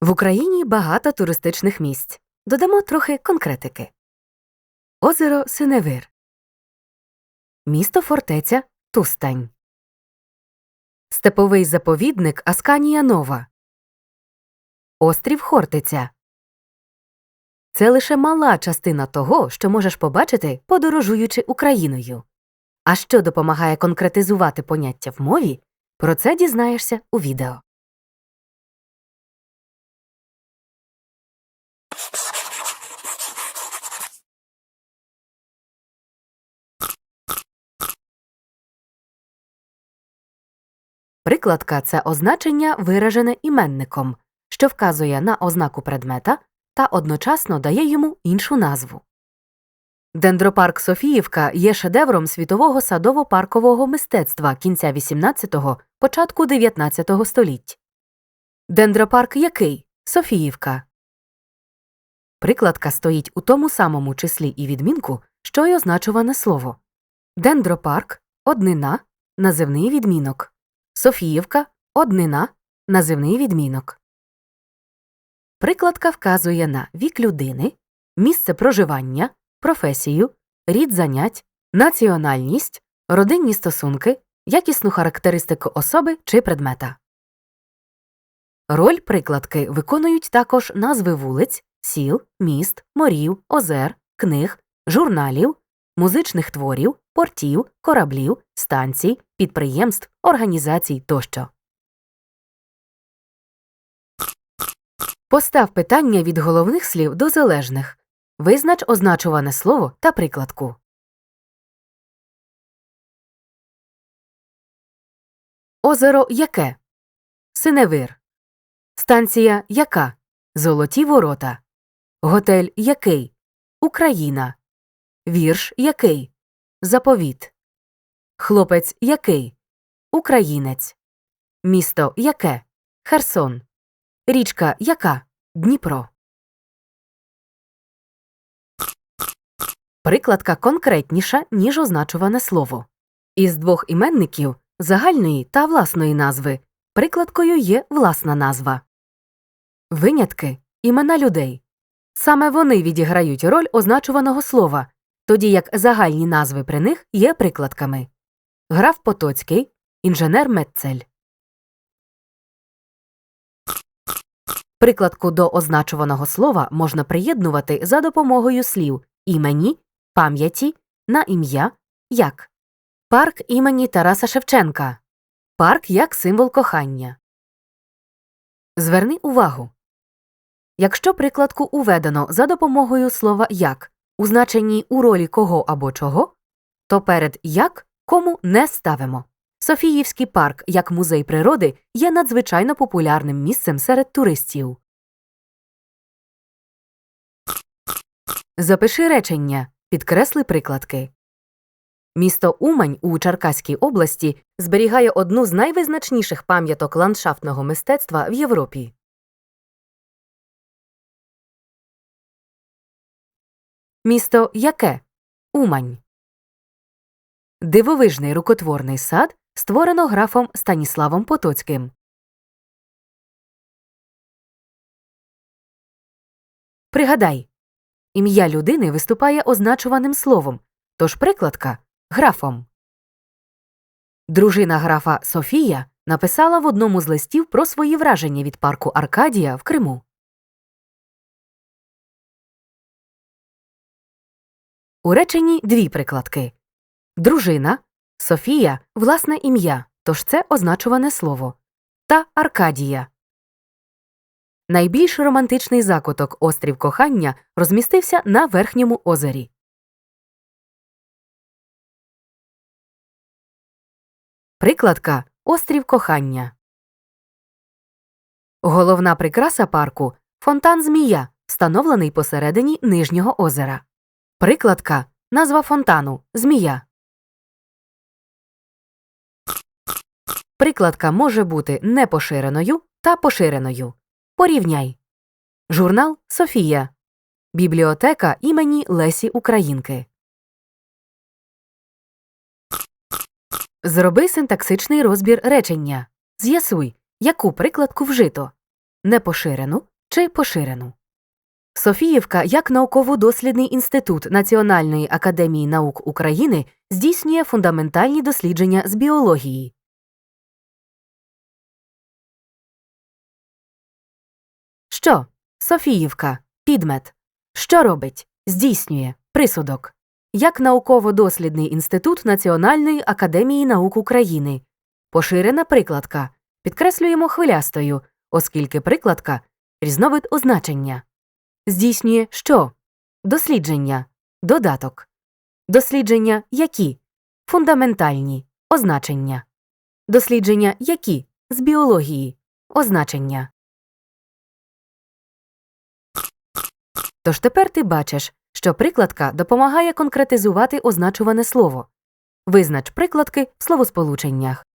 В Україні багато туристичних місць. Додамо трохи конкретики. Озеро Синевир. Місто фортеця Тустань. Степовий заповідник Асканія Нова. Острів Хортиця. Це лише мала частина того, що можеш побачити, подорожуючи Україною. А що допомагає конкретизувати поняття в мові, про це дізнаєшся у відео. Прикладка це означення, виражене іменником, що вказує на ознаку предмета та одночасно дає йому іншу назву. Дендропарк Софіївка є шедевром світового садово-паркового мистецтва кінця XVIII – початку XIX століть. Дендропарк який? Софіївка. Прикладка стоїть у тому самому числі і відмінку, що й означуване слово. Дендропарк однина називний відмінок. Софіївка однина називний відмінок. Прикладка вказує на вік людини, місце проживання, професію, рід занять, національність, родинні стосунки, якісну характеристику особи чи предмета. Роль прикладки виконують також назви вулиць, сіл, міст, морів, озер, книг, журналів, музичних творів, портів, кораблів, станцій, підприємств, організацій тощо. Постав питання від головних слів до залежних. Визнач означуване слово та прикладку. Озеро яке? Синевир. Станція яка? Золоті ворота. Готель який? Україна. Вірш який? Заповіт. Хлопець який? Українець. Місто яке? Херсон. Річка яка? Дніпро. Прикладка конкретніша, ніж означуване слово. Із двох іменників загальної та власної назви прикладкою є власна назва. Винятки імена людей. Саме вони відіграють роль означуваного слова, тоді як загальні назви при них є прикладками. Граф Потоцький, інженер Метцель. Прикладку до означуваного слова можна приєднувати за допомогою слів імені, пам'яті, на ім'я, як парк імені Тараса Шевченка. Парк як символ кохання. Зверни увагу. Якщо прикладку уведено за допомогою слова як у значенні у ролі кого або чого, то перед як кому не ставимо. Софіївський парк як музей природи є надзвичайно популярним місцем серед туристів. Запиши речення. Підкресли прикладки. Місто Умань у Черкаській області зберігає одну з найвизначніших пам'яток ландшафтного мистецтва в Європі. Місто яке? Умань. Дивовижний рукотворний сад створено графом Станіславом Потоцьким. Пригадай. Ім'я людини виступає означуваним словом, тож прикладка графом. Дружина графа Софія написала в одному з листів про свої враження від парку Аркадія в Криму. У реченні дві прикладки. Дружина Софія власне ім'я, тож це означуване слово. Та Аркадія. Найбільш романтичний закуток острів кохання розмістився на верхньому озері. Прикладка Острів кохання. Головна прикраса парку фонтан Змія, встановлений посередині нижнього озера. Прикладка назва фонтану Змія. Прикладка може бути непоширеною та поширеною. Порівняй. Журнал Софія. Бібліотека імені Лесі Українки. Зроби синтаксичний розбір речення. З'ясуй, яку прикладку вжито непоширену, чи поширену. Софіївка як науково-дослідний інститут Національної академії наук України здійснює фундаментальні дослідження з біології. Що? Софіївка. Підмет. Що робить? Здійснює. Присудок. Як науково-дослідний інститут Національної академії наук України. Поширена прикладка. Підкреслюємо хвилястою, оскільки прикладка різновид означення. Здійснює що? Дослідження. Додаток. Дослідження які? Фундаментальні. Означення. Дослідження які? З біології. Означення. Тож тепер ти бачиш, що прикладка допомагає конкретизувати означуване слово. Визнач прикладки в словосполученнях.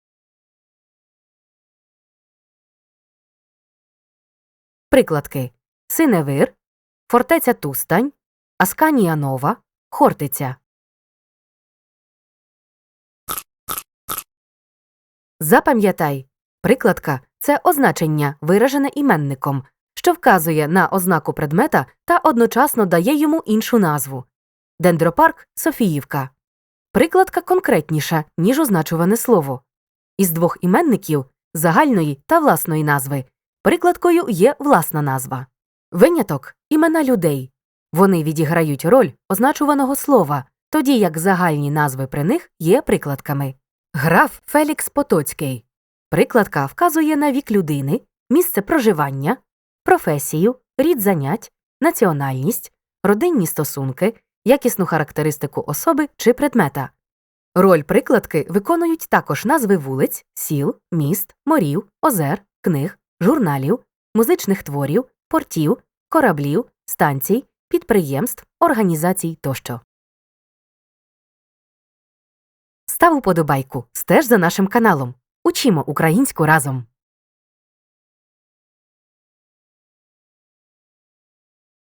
Прикладки Синевир, Фортеця Тустань, Асканія Нова, Хортиця. Запам'ятай, прикладка це означення, виражене іменником, що вказує на ознаку предмета та одночасно дає йому іншу назву. Дендропарк Софіївка. Прикладка конкретніша, ніж означуване слово. Із двох іменників загальної та власної назви прикладкою є власна назва. Виняток імена людей. Вони відіграють роль означуваного слова, тоді як загальні назви при них є прикладками. Граф Фелікс Потоцький. Прикладка вказує на вік людини, місце проживання, професію, рід занять, національність, родинні стосунки, якісну характеристику особи чи предмета. Роль прикладки виконують також назви вулиць, сіл, міст, морів, озер, книг, журналів, музичних творів, портів, кораблів, станцій, підприємств, організацій тощо. Став уподобайку, стеж за нашим каналом. Учімо українську разом.